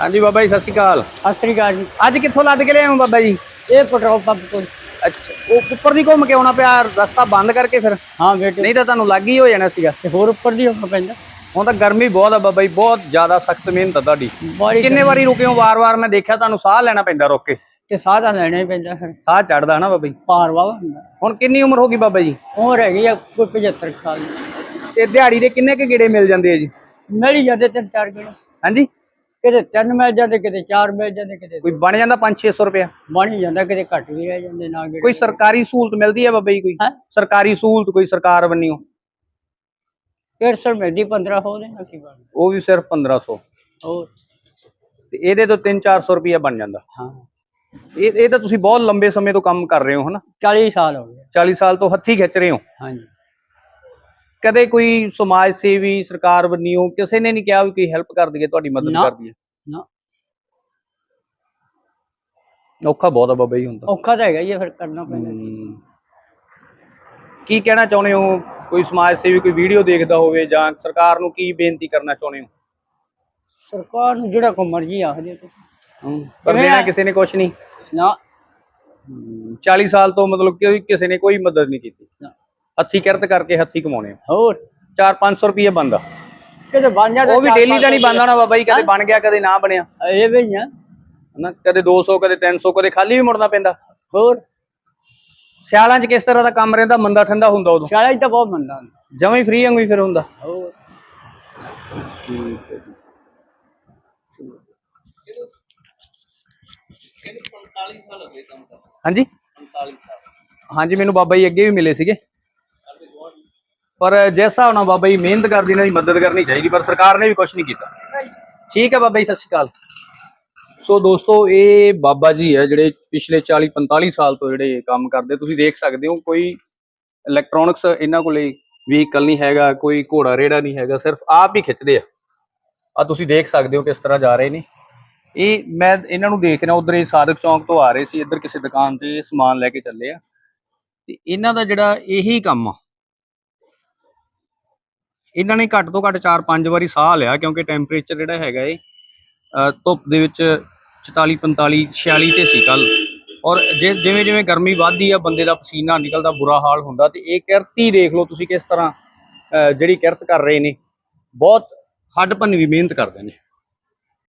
ਹਾਂਜੀ ਬਾਬਾ ਜੀ ਸਤਿ ਸ਼੍ਰੀ ਅਕਾਲ। ਸਤਿ ਸ੍ਰੀ ਅਕਾਲ ਜੀ। ਅੱਜ ਕਿੱਥੋਂ ਲੱਦ ਕੇ ਲਿਆਏ ਹੋ ਬਾਬਾ ਜੀ? ਇਹ ਪੈਟਰੋਲ ਪੰਪ ਕੋਲ ਅੱਛਾ ਉਹ ਉੱਪਰ ਦੀ ਘੁੰਮ ਕੇ ਆਉਣਾ ਪਿਆ ਰਸਤਾ ਬੰਦ ਕਰਕੇ ਫਿਰ? ਹਾਂ ਬੇਟੇ ਨਹੀਂ ਤਾਂ ਤੁਹਾਨੂੰ ਲੱਗ ਹੀ ਹੋ ਜਾਣਾ ਸੀਗਾ। ਤੇ ਹੋਰ ਉੱਪਰ ਦੀ ਹੋਣਾ ਪੈਂਦਾ। ਹੁਣ ਤਾਂ ਗਰਮੀ ਬਹੁਤ ਆ ਬਾਬਾ ਜੀ ਬਹੁਤ ਜ਼ਿਆਦਾ ਸਖਤ ਮਿਹਨਤ ਆ ਤੁਹਾਡੀ। ਕਿੰਨੇ ਵਾਰੀ ਰੁਕੇ ਹੋ ਵਾਰ-ਵਾਰ ਮੈਂ ਦੇਖਿਆ ਤੁਹਾਨੂੰ ਸਾਹ ਲੈਣਾ ਪੈਂਦਾ ਰੁਕ ਕੇ। ਤੇ ਸਾਹ ਤਾਂ ਲੈਣਾ ਹੀ ਪੈਂਦਾ ਫਿਰ। ਸਾਹ ਚੜਦਾ ਨਾ ਬਾਬਾ ਜੀ। ਭਾਰ ਵਾਵਾ ਹੁੰਦਾ। ਹੁਣ ਕਿੰਨੀ ਉਮਰ ਹੋ ਗਈ ਬਾਬਾ ਜੀ? ਉਮਰ ਹੈਗੀ ਆ ਕੋਈ 75 ਸਾਲ ਤੇ ਦਿਹਾੜੀ ਦੇ ਕਿੰਨੇ ਕੁ ਗੇੜੇ ਮਿਲ ਜਾਂਦੇ ਆ ਜੀ? ਮਿਲ ਹੀ ਜਾਂਦੇ ਤਿੰਨ ਚਾਰ ਕਿਲੋ ਹਾਂਜੀ? ਕਿਤੇ ਤਿੰਨ ਮਿਲ ਜਾਂਦੇ ਕਿਤੇ ਚਾਰ ਮਿਲ ਜਾਂਦੇ ਕਿਤੇ ਕੋਈ ਬਣ ਜਾਂਦਾ 5-600 ਰੁਪਇਆ? ਬਣ ਹੀ ਜਾਂਦਾ ਕਿਤੇ ਘੱਟ ਵੀ ਰਹਿ ਜਾਂਦੇ ਨਾ ਕੋਈ ਸਰਕਾਰੀ ਸਹੂਲਤ ਮਿਲਦੀ ਹੈ ਬਾਬਾ ਜੀ ਕੋਈ? ਹੈਂ? ਸਰਕਾਰੀ ਸਹੂਲਤ ਕੋਈ ਸਰਕਾਰ ਫਿਰ ਸਰ ਮਿਲਦੀ 15 ਹੋ ਦੇਣਾ ਕੀ ਬਣ ਉਹ ਵੀ ਸਿਰਫ 1500 ਹੋਰ? ਤੇ ਇਹਦੇ ਤੋਂ 3-400 ਰੁਪਇਆ ਬਣ ਜਾਂਦਾ। ਹਾਂ। ਇਹ ਇਹ ਤਾਂ ਤੁਸੀਂ ਬਹੁਤ ਲੰਬੇ ਸਮੇਂ ਤੋਂ ਕੰਮ ਕਰ ਰਹੇ ਹੋ ਹਨਾ? 40 ਸਾਲ ਹੋ ਗਏ। 40 ਸਾਲ ਤੋਂ ਹੱਥੀ ਖਿੱਚ ਰਹੇ ਹੋ। ਹਾਂਜੀ। ਕਦੇ ਕੋਈ ਸਮਾਜ ਸੇਵੀ ਸਰਕਾਰ ਬੰਨਿਓ ਕਿਸੇ ਨੇ ਨਹੀਂ ਕਿਹਾ ਵੀ ਕੋਈ ਹੈਲਪ ਕਰ ਦਈਏ ਤੁਹਾਡੀ ਮਦਦ ਨਾ। ਕਰ ਦਈਏ ਨਾ। ਔਖਾ ਬਹੁਤ ਆ ਬਾਬਾ ਜੀ ਹੁੰਦਾ ਔਖਾ ਤਾਂ ਹੈਗਾ ਆ, ਫਿਰ ਕਰਨਾ ਪੈਂਦਾ ਕੀ ਕਹਿਣਾ ਚਾਹੁੰਦੇ ਹੋ? ਕੋਈ ਸਮਾਜ ਸੇਵੀ ਕੋਈ ਵੀਡੀਓ ਦੇਖਦਾ ਹੋਵੇ ਜਾਂ ਸਰਕਾਰ ਨੂੰ ਕੀ ਬੇਨਤੀ ਕਰਨਾ ਚਾਹੁੰਦੇ ਹੋ? ਸਰਕਾਰ ਨੂੰ ਜਿਹੜਾ ਕੋ ਮਰਜ਼ੀ ਆਖ ਦੇ। ਤੁਸੀਂ ਪਰ ਕਿਵੇਂ ਦੇਣਾ ਆ? ਕਿਸੇ ਨੇ ਕੁਝ ਨਹੀਂ। ਨਾ। 40 ਸਾਲ ਤੋਂ ਮਤਲਬ ਕਿ ਕਿਸੇ ਨੇ ਕੋਈ ਮਦਦ ਨਹੀਂ ਕੀਤੀ। ਨਾ। ਹੱਥੀ ਕਿਰਤ ਕਰਕੇ ਹੱਥੀ ਕਮਾਉਣੇ ਹੋਰ? 4-500 ਰੁਪਏ ਬੰਦਾ। ਕਿਤੇ ਬਣ ਜਾਂਦਾ ਉਹ ਵੀ ਡੇਲੀ ਦਾ ਨਹੀਂ ਬੰਦਾ ਨਾ ਬਾਬਾ ਜੀ ਕਦੇ ਬਣ ਗਿਆ ਕਦੇ ਨਾ ਬਣਿਆ। ਇਹ ਵੀ ਆ। ਹਨਾ ਕਦੇ 200 ਕਦੇ 300 ਕਦੇ ਖਾਲੀ ਵੀ ਮੁੜਨਾ ਪੈਂਦਾ। ਹੋਰ? ਸਿਆਲਾਂ 'ਚ ਕਿਸ ਤਰ੍ਹਾਂ ਦਾ ਕੰਮ ਰਹਿੰਦਾ ਮੰਦਾ ਠੰਡਾ ਹੁੰਦਾ ਉਦੋਂ? ਸਿਆਲਾ ਹੀ ਤਾਂ ਬਹੁਤ ਮੰਦਾ ਹੁੰਦਾ। ਜਮਾਂ ਫ੍ਰੀ ਵਾਂਗੂ ਹੀ ਫਿਰ ਹੁੰਦਾ। ਹੋਰ? ਹਾਂਜੀ? ਹਾਂਜੀ ਮੈਨੂੰ ਬਾਬਾ ਜੀ ਅੱਗੇ ਵੀ ਮਿਲੇ ਸੀਗੇ। ਪਰ ਜਿਸ ਹਿਸਾਬ ਨਾਲ ਬਾਬਾ ਜੀ ਮਿਹਨਤ ਕਰਦੀ ਇਹਨਾਂ ਦੀ ਮਦਦ ਕਰਨੀ ਚਾਹੀਦੀ ਪਰ ਸਰਕਾਰ ਨੇ ਵੀ ਕੁਝ ਨਹੀਂ ਕੀਤਾ। ਠੀਕ ਹੈ ਬਾਬਾ ਜੀ ਸਤਿ ਸ਼੍ਰੀ ਅਕਾਲ। ਸੋ ਦੋਸਤੋ ਇਹ ਬਾਬਾ ਜੀ ਹੈ ਜਿਹੜੇ ਪਿਛਲੇ 40 45 ਸਾਲ ਤੋਂ ਜਿਹੜੇ ਕੰਮ ਕਰਦੇ ਤੁਸੀਂ ਦੇਖ ਸਕਦੇ ਹੋ ਕੋਈ ਇਲੈਕਟ੍ਰੋਨਿਕਸ ਇਹਨਾਂ ਕੋਲੇ ਵਹੀਕਲ ਨਹੀਂ ਹੈਗਾ ਕੋਈ ਘੋੜਾ ਰੇੜਾ ਨਹੀਂ ਹੈਗਾ ਸਿਰਫ ਆਪ ਹੀ ਖਿੱਚਦੇ ਆ। ਆ ਤੁਸੀਂ ਦੇਖ ਸਕਦੇ ਹੋ ਕਿਸ ਤਰ੍ਹਾਂ ਜਾ ਰਹੇ ਨੇ। ਇਹ ਮੈਂ ਇਹਨਾਂ ਨੂੰ ਦੇਖ ਰਿਹਾ ਉਧਰ ਇਹ ਸਾਦਕ ਚੌਂਕ ਤੋਂ ਆ ਰਹੇ ਸੀ ਇੱਧਰ ਕਿਸੇ ਦੁਕਾਨ ਤੇ ਸਮਾਨ ਲੈ ਕੇ ਚੱਲੇ ਆ। ਤੇ ਇਹਨਾਂ ਦਾ ਜਿਹੜਾ ਇਹੀ ਕੰਮ ਆ ਇਹਨਾਂ ਨੇ ਘੱਟ ਤੋਂ ਘੱਟ 4-5 ਵਾਰੀ ਸਾਹ ਲਿਆ ਕਿਉਂਕਿ ਟੈਂਪਰੇਚਰ ਜਿਹੜਾ ਹੈਗਾ ਏ ਧੁੱਪ ਦੇ ਵਿੱਚ 44 45 46 ਤੇ ਸੀ ਕੱਲ ਔਰ ਜੇ ਜਿਵੇਂ ਜਿਵੇਂ ਗਰਮੀ ਵੱਧਦੀ ਆ, ਬੰਦੇ ਦਾ ਪਸੀਨਾ ਨਿਕਲਦਾ, ਬੁਰਾ ਹਾਲ ਹੁੰਦਾ, ਤੇ ਇਹ ਕਿਰਤੀ ਦੇਖ ਲਓ ਤੁਸੀਂ ਕਿਸ ਤਰ੍ਹਾਂ ਜਿਹੜੀ ਕਿਰਤ ਕਰ ਰਹੇ ਨੇ, ਬਹੁਤ ਹੱਡ ਭੰਨਵੀਂ ਮਿਹਨਤ ਕਰਦੇ ਨੇ।